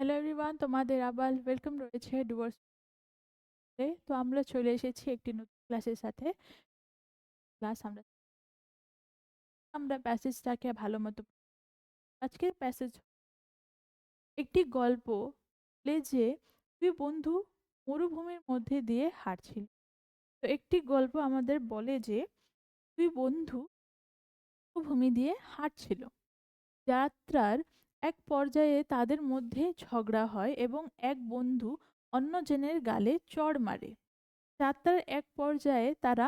Hello everyone তোমাদের আবার welcome রয়েছে ডুয়ার্স তো আমরা চলে এসেছি একটি নতুন ক্লাসের সাথে। ক্লাস আমরা আমরা প্যাসেজটাকে ভালো মতো আজকের প্যাসেজ একটি গল্প যে দুই বন্ধু মরুভূমির মধ্যে দিয়ে হাঁটছিল। তো একটি গল্প আমাদের বলে যে দুই বন্ধু মরুভূমি দিয়ে হাঁটছিল। যাত্রার এক পর্যায়ে তাদের মধ্যে ঝগড়া হয় এবং এক বন্ধু অন্যজনের গালে চড় মারে। যাত্রার এক পর্যায়ে তারা,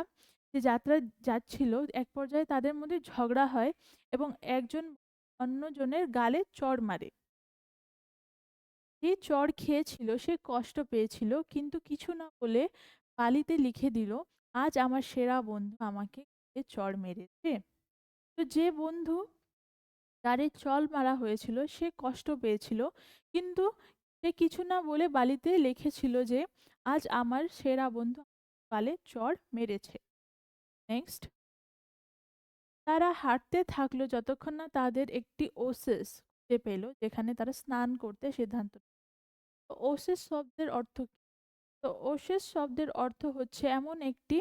যে যাত্রা যাচ্ছিল, এক পর্যায়ে তাদের মধ্যে ঝগড়া হয় এবং একজন অন্যজনের গালে চড় মারে। যে চড় খেয়েছিল, সে কষ্ট পেয়েছিল, কিন্তু কিছু না বলে বালিতে লিখে দিল, আজ আমার সেরা বন্ধু আমাকে চড় মেরেছে। তো যে বন্ধু গাড়ি চল মারা হয়েছিল, সে কষ্ট পেয়েছিল। কিন্তু সে কিছু না বলে বালিতে লিখেছিল যে, আজ আমার সেরা বন্ধু পালে চড় মেরেছে। নেক্সট। তারা হাঁটতে থাকল যতক্ষণ না তাদের একটি ওসেস খুঁজে পেল, যেখানে তারা স্নান করতে সিদ্ধান্ত ওসেস শব্দের অর্থ তো ওসেস শব্দের অর্থ হচ্ছে এমন একটি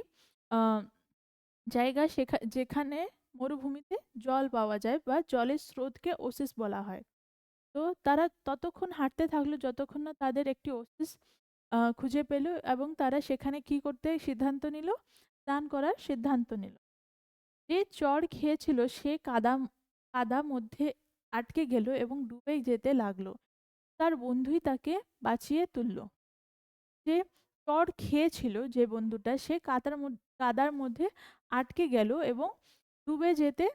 জায়গা সেখা, যেখানে মরুভূমিতে জল পাওয়া যায় বা জলের স্রোতকে ওসিস বলা হয়। তো তারা ততক্ষণ হাঁটতে থাকল যতক্ষণ না তাদের একটি ওসিস খুঁজে পেল এবং তারা সেখানে কি করতে সিদ্ধান্ত নিল? স্নান করার সিদ্ধান্ত নিল। যে চড় খেয়েছিল সে কাদা কাদা মধ্যে আটকে গেল এবং ডুবে যেতে লাগল। তার বন্ধুই তাকে বাঁচিয়ে তুলল। যে চড় খেয়েছিল যে বন্ধুটা সে কাদার কাদার মধ্যে আটকে গেল এবং ডুবে যেতে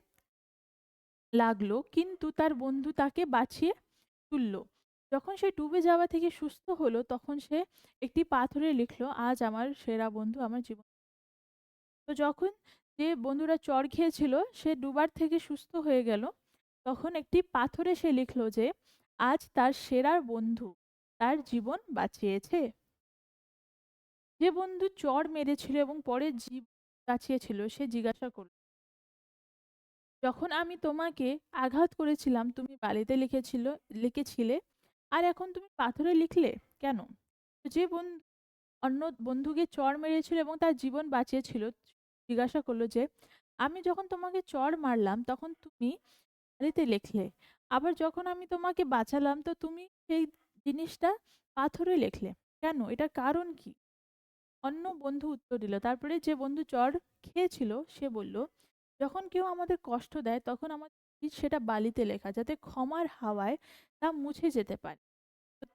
লাগল, কিন্তু তার বন্ধু তাকে বাঁচিয়ে তুলল। যখন সে ডুবে যাওয়া থেকে সুস্থ হলো, তখন সে একটি পাথরে লিখলো, আজ আমার সেরা বন্ধু আমার জীবন। তো যখন যে বন্ধুরা চড় খেয়েছিল, সে ডুবার থেকে সুস্থ হয়ে গেল। তখন একটি পাথরে সে লিখলো যে, আজ তার সেরা বন্ধু তার জীবন বাঁচিয়েছে। যে বন্ধু চর মেরেছিল এবং পরে জীব বাঁচিয়েছিল, সে জিজ্ঞাসা করল যখন আমি তোমাকে আঘাত করেছিলাম। তুমি বালিতে লিখেছিল, লিখেছিলে। আর এখন তুমি পাথরে লিখলে কেন? যে বন্ধু অন্য বন্ধুকে চড় মেরেছিল এবং তার জীবন বাঁচিয়েছিল, জিজ্ঞাসা করল যে, আমি যখন তোমাকে চড় মারলাম, তখন তুমি বালিতে লিখলে। আবার যখন আমি তোমাকে বাঁচালাম, তো তুমি সেই জিনিসটা পাথরে লিখলে। কেন? এটার কারণ কি? অন্য বন্ধু উত্তর দিল। তারপরে যে বন্ধু চড় খেয়েছিল, সে বলল যখন কেউ আমাদের কষ্ট দেয়, তখন আমাদের সেটা বালিতে লেখা, যাতে ক্ষমার হাওয়ায় তা মুছে যেতে পারে।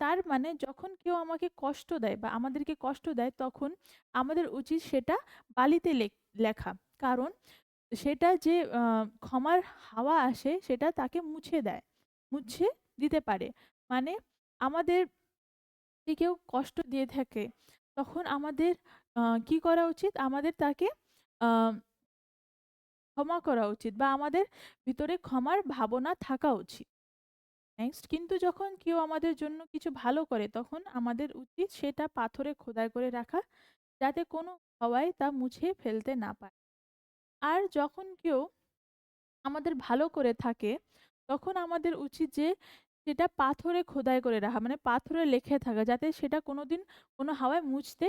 তার মানে যখন কেউ আমাকে কষ্ট দেয় বা আমাদেরকে কষ্ট দেয়, তখন আমাদের উচিত সেটা বালিতে লেখা। কারণ সেটা যে ক্ষমার হাওয়া আসে, সেটা তাকে মুছে দেয়, মুছে দিতে পারে। মানে আমাদের কেউ কষ্ট দিয়ে থাকে, তখন আমাদের কি করা উচিত? আমাদের তাকে ক্ষমা করা উচিত বা আমাদের ভিতরে ক্ষমার ভাবনা থাকা উচিত। নেক্সট কিন্তু যখন কেউ আমাদের জন্য কিছু ভালো করে, তখন আমাদের উচিত সেটা পাথরে খোদাই করে রাখা, যাতে কোনো হওয়ায় তা মুছে ফেলতে না পারে। আর যখন কেউ আমাদের ভালো করে থাকে, তখন আমাদের উচিত যে সেটা পাথরে খোদাই করে রাখা মানে পাথরে লেখে থাকা, যাতে সেটা কোনোদিন কোনো হাওয়ায় মুছতে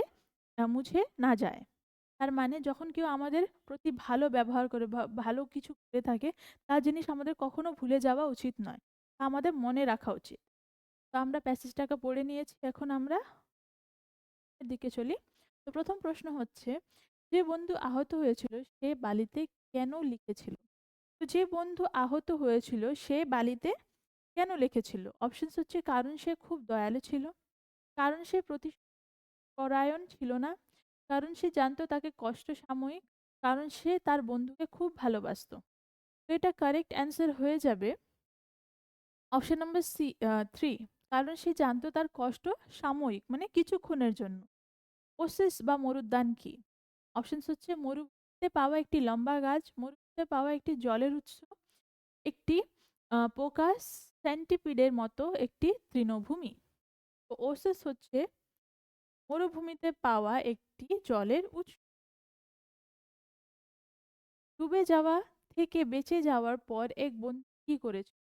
মুছে না যায়। তার মানে যখন কেউ আমাদের প্রতি ভালো ব্যবহার করে ভালো কিছু করে থাকে, তার জিনিস আমাদের কখনো ভুলে যাওয়া উচিত নয়। তা আমাদের মনে রাখা উচিত। তো আমরা প্যাসেজটাকে পড়ে নিয়েছি, এখন আমরা দিকে চলি। তো প্রথম প্রশ্ন হচ্ছে, যে বন্ধু আহত হয়েছিল সে বালিতে কেন লিখেছিল? তো যে বন্ধু আহত হয়েছিল সে বালিতে কেন লিখেছিল? অপশনস হচ্ছে, কারণ সে খুব দয়ালু ছিল। কারণ সে প্রতি পরায়ণ ছিল না। কারণ সে জানতো তাকে কষ্ট সাময়িক, কারণ সে তার বন্ধুকে খুব ভালোবাসত। তো এটা কারেক্ট অ্যান্সার হয়ে যাবে। অপশন নম্বর সি থ্রি কারণ সে জানতো তার কষ্ট সাময়িক মানে কিছুক্ষণের জন্য। ওসেস বা মরুদ্যান কি? অপশনস হচ্ছে মরুতে পাওয়া একটি লম্বা গাছ মরুতে পাওয়া একটি জলের উৎস, একটি পোকা সেন্টিপিডের মতো একটি তৃণভূমি। ওসেস হচ্ছে মরুভূমিতে পাওয়া একটি জলের উৎস। ডুবে যাওয়া থেকে বেঁচে যাওয়ার পর এক বন্ধু কি করেছিল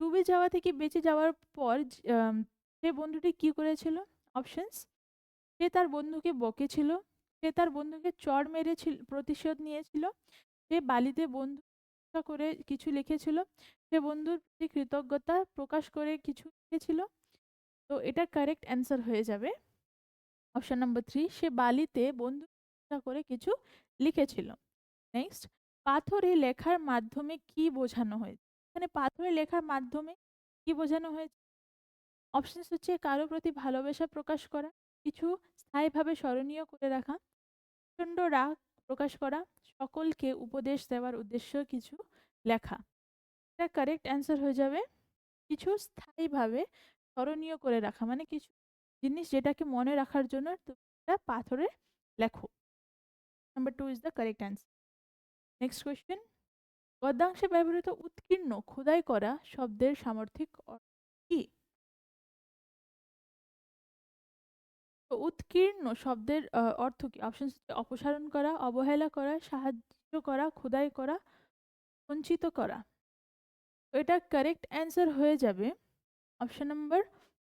ডুবে যাওয়া থেকে বেঁচে যাওয়ার পর সে বন্ধুটি কি করেছিল? অপশনস সে তার বন্ধুকে বকেছিল সে তার বন্ধুকে চড় মেরেছিল, প্রতিশোধ নিয়েছিল, সে বালিতে বন্ধু করে কিছু লিখেছিল, সে বন্ধুর কৃতজ্ঞতা প্রকাশ করে কিছু লিখেছিল, তো এটা কারেক্ট অ্যান্সার হয়ে যাবে। অপশন নাম্বার থ্রি সে বালিতে বন্ধু করে কিছু লিখেছিল। নেক্সট পাথরে লেখার মাধ্যমে কি বোঝানো হয়েছে এখানে পাথরে লেখার মাধ্যমে কি বোঝানো হয়েছে? অপশনস হচ্ছে কারও প্রতি ভালোবাসা প্রকাশ করা, কিছু স্থায়ীভাবে স্মরণীয় করে রাখা, প্রচণ্ড রাগ প্রকাশ করা, সকলকে উপদেশ দেওয়ার উদ্দেশ্য কিছু লেখা। এটা কারেক্ট অ্যান্সার হয়ে যাবে। কিছু স্থায়ীভাবে স্মরণীয় করে রাখা মানে কিছু জিনিস যেটাকে মনে রাখার জন্য পাথরে লেখো। Number two is the correct answer next question গদ্যাংশে ব্যবহৃত উৎকীর্ণ খোদাই করা শব্দের সামর্থিক অর্থ কি? উৎকীর্ণ শব্দের অর্থ কি? অপশন অপসারণ করা, অবহেলা করা, সাহায্য করা, খোদাই করা, বঞ্চিত করা। এটা কারেক্ট অ্যান্সার হয়ে যাবে। অপশন নাম্বার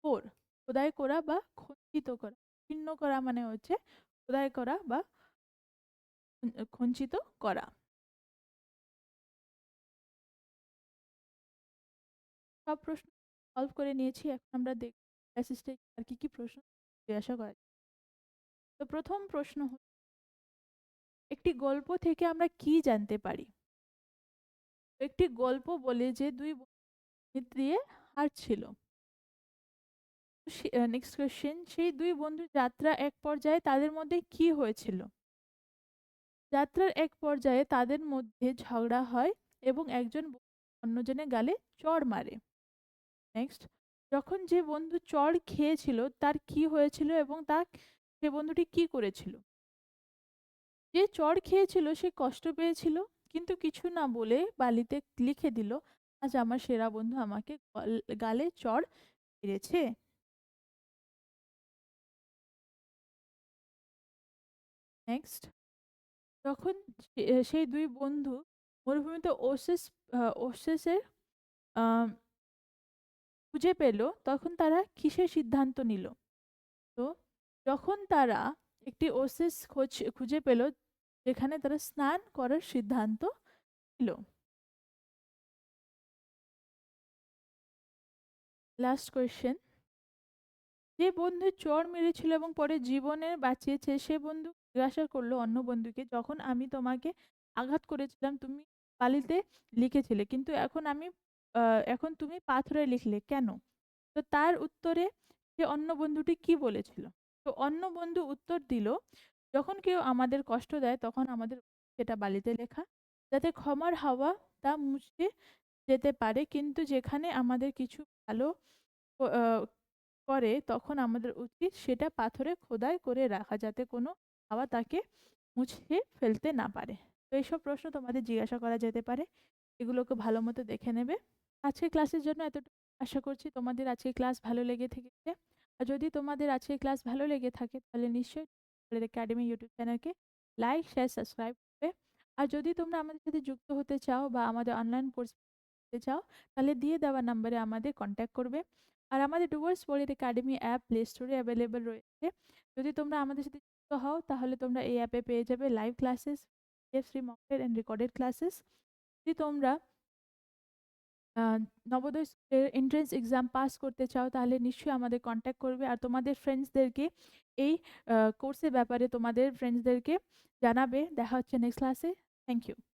ফোর খোদাই করা বা খঞ্চিত করা, ছিন্ন করা মানে হচ্ছে খোদাই করা বা খঞ্চিত করা। সব প্রশ্ন সলভ করে নিয়েছি, এখন আমরা দেখ অ্যাসিস্টে আর কি কি প্রশ্ন জিজ্ঞাসা করা তো প্রথম প্রশ্ন একটি গল্প থেকে আমরা কি জানতে পারি? একটি গল্প বলে যে দুই দিয়ে হারছিল। নেক্সট কোয়েশ্চেন সেই দুই বন্ধুর যাত্রা এক পর্যায়ে তাদের মধ্যে কি হয়েছিল? যাত্রার এক পর্যায়ে তাদের মধ্যে ঝগড়া হয় এবং একজন অন্যজনের গালে চড় মারে। নেক্সট যখন যে বন্ধু চড় খেয়েছিল তার কি হয়েছিল এবং তা, সে বন্ধুটি কি করেছিল? যে চড় খেয়েছিল সে কষ্ট পেয়েছিল, কিন্তু কিছু না বলে বালিতে লিখে দিল, আজ আমার সেরা বন্ধু আমাকে গালে চড় মেরেছে। নেক্সট যখন সে- সেই দুই বন্ধু মরুভূমিতে ওসেস ওসেসের খুঁজে পেল, তখন তারা কিসের সিদ্ধান্ত নিল? তো যখন তারা একটি ওসেস খোঁজ, খুঁজে পেল, যেখানে তারা স্নান করার সিদ্ধান্ত নিল। লাস্ট কোয়েশ্চেন যে বন্ধু চর মেরেছিল এবং পরে জীবনে বাঁচিয়েছে, সে বন্ধু জিজ্ঞাসা করল অন্য বন্ধুকে, যখন আমি তোমাকে আঘাত করেছিলাম, তুমি বালিতে লিখেছিলে, কিন্তু এখন আমি এখন তুমি পাথরে লিখলে কেন? তো তার উত্তরে সে অন্য বন্ধুটি কি বলেছিল? তো অন্য বন্ধু উত্তর দিল, যখন কেউ আমাদের কষ্ট দেয়, তখন আমাদের সেটা বালিতে লেখা, যাতে ক্ষমার হাওয়া তা মুছে যেতে পারে, কিন্তু যেখানে আমাদের কিছু ভালো করে, তখন আমাদের উচিত সেটা পাথরে খোদাই করে রাখা, যাতে কোনো হাওয়া তাকে মুছে ফেলতে না পারে। তো এইসব প্রশ্ন তোমাদের জিজ্ঞাসা করা যেতে পারে। এগুলোকে ভালো মতো দেখে নেবে। আজকের ক্লাসের জন্য এতটুকু আশা করছি তোমাদের আজকের ক্লাস ভালো লেগে থেকেছে। আর যদি তোমাদের আজকের ক্লাস ভালো লেগে থাকে তাহলে নিশ্চয়ই একাডেমি ইউটিউব চ্যানেলকে লাইক, শেয়ার, সাবস্ক্রাইব করবে। আর যদি তোমরা আমাদের সাথে যুক্ত হতে চাও বা আমাদের অনলাইন কোর্স করতে চাও তাহলে দিয়ে দেওয়া নাম্বারে আমাদের কন্ট্যাক্ট করবে। আর আমাদের Dooars world academy app play স্টোরে অ্যাভেলেবেল রয়েছে। যদি তোমরা আমাদের সাথে হও তাহলে তোমরা এই অ্যাপে পেয়ে যাবে live classes free mock test and recorded classes যদি তোমরা আহ, স্কুলের এন্ট্রেন্স এক্সাম পাস করতে চাও তাহলে নিশ্চয়ই আমাদের কন্ট্যাক্ট করবে। আর তোমাদের ফ্রেন্ডসদেরকে এই কোর্সের ব্যাপারে তোমাদের ফ্রেন্ডসদেরকে জানাবে। দেখা হচ্ছে নেক্সট ক্লাসে থ্যাংক ইউ